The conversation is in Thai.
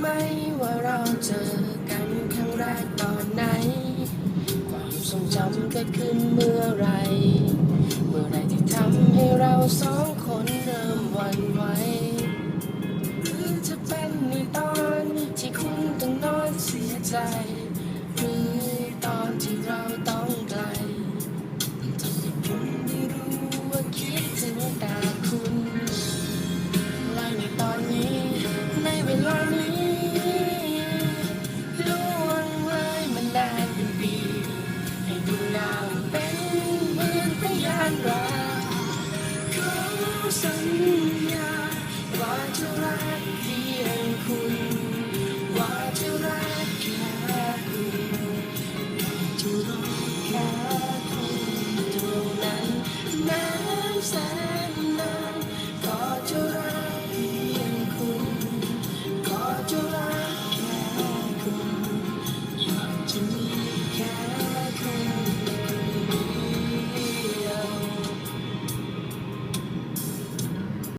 ไม่ว่าเราเจอกันครั้งแรกตอนไหน ความทรงจำเกิดขึ้นเมื่อไร เมื่อไรที่ทำให้เราสองคนเริ่มหวันไหวหรือจะเป็นในตอนที่คุณต้องนอนเสียใจหรือ รักขอสัญญาว่าจะรักที